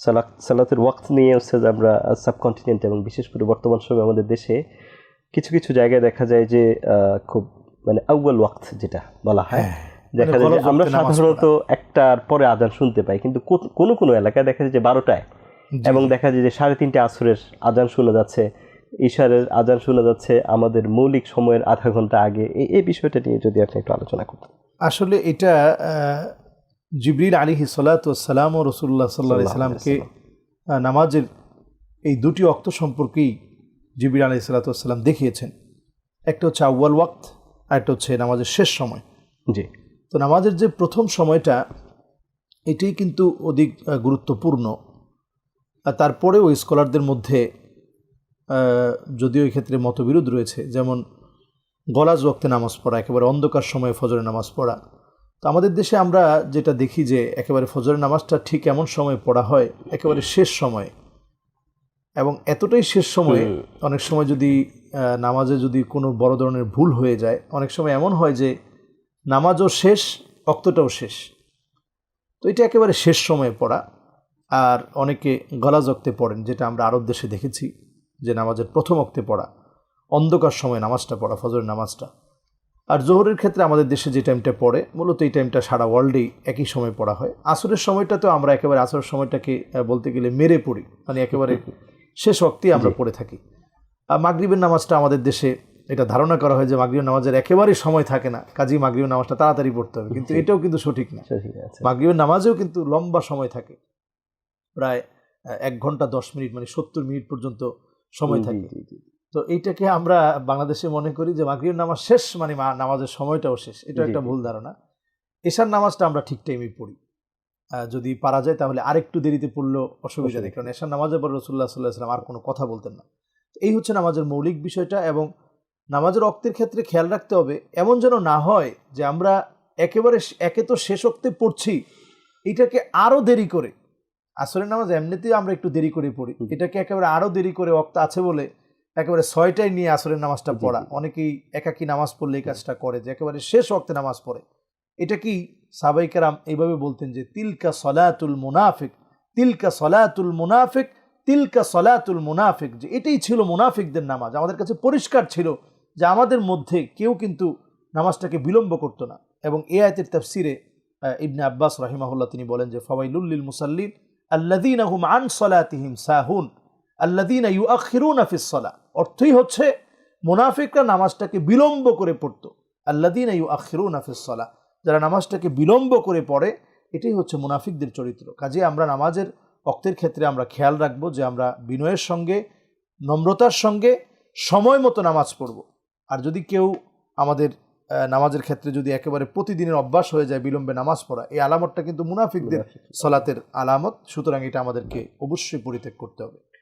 সালাত সালাতের ওয়াক্ত নিয়ে হচ্ছে যে আমরা সাবকন্টিনেন্ট এবং বিশেষ করে বর্তমান সময়ে আমাদের দেশে কিছু কিছু জায়গায় দেখা যায় যে খুব মানে আউ্বাল ওয়াক্ত যেটা বলা হয়। হ্যাঁ, দেখা মানে যায় যে আমরা সাধারণত একটার পরে আজান শুনতে পাই কিন্তু কোনো কোনো এলাকায় দেখা যায় যে বারোটায় এবং দেখা যায় যে সাড়ে তিনটে আসরের আজান শোনা যাচ্ছে ইশারের আজান শোনা যাচ্ছে আমাদের মৌলিক সময়ের আধা ঘণ্টা আগে। এই বিষয়টা নিয়ে যদি আপনি একটু আলোচনা করতেন। আসলে এটা জিবরিল আলী সালাম ও রসুল্লাহ সাল্লাহ সাল্লামকে নামাজের এই দুটি অক্ত সম্পর্কেই জিবরিল আলী সাল্লাতাম দেখিয়েছেন। একটা হচ্ছে আউ্য়াল ওয়াক্ত আর একটা হচ্ছে নামাজের শেষ সময়। জি। তো নামাজের যে প্রথম সময়টা এটাই কিন্তু অধিক গুরুত্বপূর্ণ। আর তারপরেও স্কলারদের মধ্যে যদিও এই ক্ষেত্রে মতবিরোধ রয়েছে যেমন গলাজ ওয়াক্তে নামাজ পড়া একেবারে অন্ধকার সময়ে ফজরের নামাজ পড়া তো আমাদের দেশে আমরা যেটা দেখি যে একেবারে ফজরের নামাজটা ঠিক এমন সময় পড়া হয় একেবারে শেষ সময়ে। এবং এতটাই শেষ সময়ে অনেক সময় যদি নামাজে যদি কোনো বড় ধরনের ভুল হয়ে যায় অনেক সময় এমন হয় যে নামাজও শেষ অক্তটাও শেষ। তো এটা একেবারে শেষ সময়ে পড়া। আর অনেকে গলাজ অক্তে পড়েন যেটা আমরা আরব দেশে দেখেছি যে নামাজের প্রথম অক্তে পড়া অন্ধকার সময় নামাজটা পড়া ফজরের নামাজটা। আর জোহরের ক্ষেত্রে আমাদের দেশে যে টাইমটা পড়ে মূলত এই টাইমটা সারা ওয়ার্ল্ডেই একই সময় পড়া হয়। আসরের সময়টা তো আমরা একেবারে আসরের সময়টাকে বলতে গেলে মেরে পড়ি। মানে একেবারে শেষ অক্তেই আমরা পড়ে থাকি। আর মাগরিবের নামাজটা আমাদের দেশে এটা ধারণা করা হয় যে মাগরিবের নামাজের একেবারেই সময় থাকে না। কাজেই মাগরিবের নামাজটা তাড়াতাড়ি পড়তে হবে। কিন্তু এটাও কিন্তু সঠিক না। আছে মাগরিবের নামাজেও কিন্তু লম্বা সময় থাকে। প্রায় এক ঘণ্টা দশ মিনিট মানে সত্তর মিনিট পর্যন্ত সময় থাকে। তো এইটাকে আমরা বাংলাদেশে মনে করি যে মাগরিবের নামাজ শেষ মানে মা- নামাজের সময়টাও শেষ। এটা একটা ভুল ধারণা। এশার নামাজটা আমরা ঠিক টাইমে পড়ি। যদি পারা যায় তাহলে আরেকটু দেরিতে পড়লেও অসুবিধা নেই। কারণ এশার নামাজের পর রসুল্লাহ সাল্লাহ সাল্লাম আর কোনো কথা বলতেন না। এই হচ্ছে নামাজের মৌলিক বিষয়টা এবং নামাজের অক্তের ক্ষেত্রে খেয়াল রাখতে হবে এমন যেন না হয় যে আমরা একেবারে একে তো শেষ অক্তে পড়ছি এটাকে আরও দেরি করে। আসরের নামাজ এমনিতেই আমরা একটু দেরি করে পড়ি। এটাকে একেবারে আরও দেরি করে অক্ত আছে বলে একেবারে ছয়টায় নিয়ে আসরের নামাজটা পড়া। অনেকেই একাকি নামাজ পড়লে এই কাজটা করে যে একেবারে শেষ অক্তে নামাজ পড়ে। এটা কি সাবাইকারাম এইভাবে বলতেন যে তিলকা সলাতুল মুনাফিক তিলকা সলাতুল মুনাফিক তিলকা সলাতুল মুনাফিক। যে এটাই ছিল মুনাফিকদের নামাজ। আমাদের কাছে পরিষ্কার ছিল যে আমাদের মধ্যে কেউ কিন্তু নামাজটাকে বিলম্ব করতো না। এবং এ আয়তের তাফসিরে ইবনে আব্বাস রাহিমাহুল্লাহ তিনি বলেন যে ফওয়াইলুল্লিল মুসাল্লিন আল্লাদিন হুম আন সলাতিহিম সাহুন। আল্লাদিন ইউ আখিরুন আফিসলা অর্থই হচ্ছে মুনাফিকরা নামাজটাকে বিলম্ব করে পড়তো। আল্লাদিন ইউ আখিরুন আফিস সলা যারা নামাজটাকে বিলম্ব করে পড়ে এটাই হচ্ছে মুনাফিকদের চরিত্র। কাজে আমরা নামাজের অক্তের ক্ষেত্রে আমরা খেয়াল রাখব যে আমরা বিনয়ের সঙ্গে নম্রতার সঙ্গে সময় মতো নামাজ পড়ব। আর যদি কেউ আমাদের নামাজের ক্ষেত্রে যদি একেবারে প্রতিদিনের অভ্যাস হয়ে যায় বিলম্বে নামাজ পড়া এই আলামতটা কিন্তু মুনাফিকদের সলাতের আলামত। সুতরাং এটা আমাদেরকে অবশ্যই পরিত্যাগ করতে হবে।